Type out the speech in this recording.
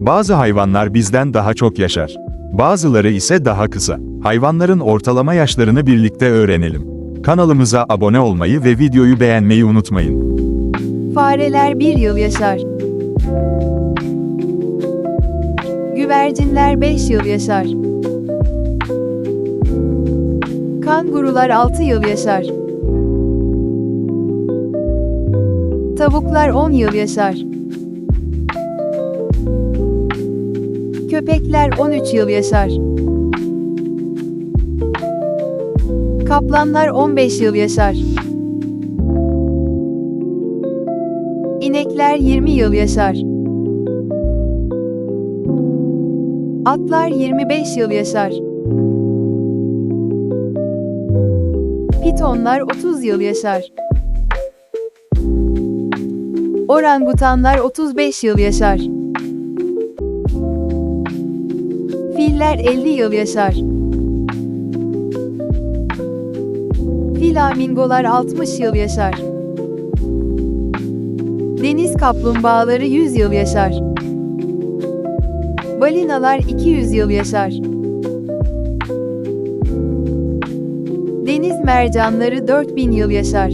Bazı hayvanlar bizden daha çok yaşar. Bazıları ise daha kısa. Hayvanların ortalama yaşlarını birlikte öğrenelim. Kanalımıza abone olmayı ve videoyu beğenmeyi unutmayın. Fareler 1 yıl yaşar. Güvercinler 5 yıl yaşar. Kangurular 6 yıl yaşar. Tavuklar 10 yıl yaşar. Köpekler 13 yıl yaşar. Kaplanlar 15 yıl yaşar. İnekler 20 yıl yaşar. Atlar 25 yıl yaşar. Pitonlar 30 yıl yaşar. Orangutanlar 35 yıl yaşar. Filler 50 yıl yaşar. Flamingolar 60 yıl yaşar. Deniz kaplumbağaları 100 yıl yaşar. Balinalar 200 yıl yaşar. Deniz mercanları 4000 yıl yaşar.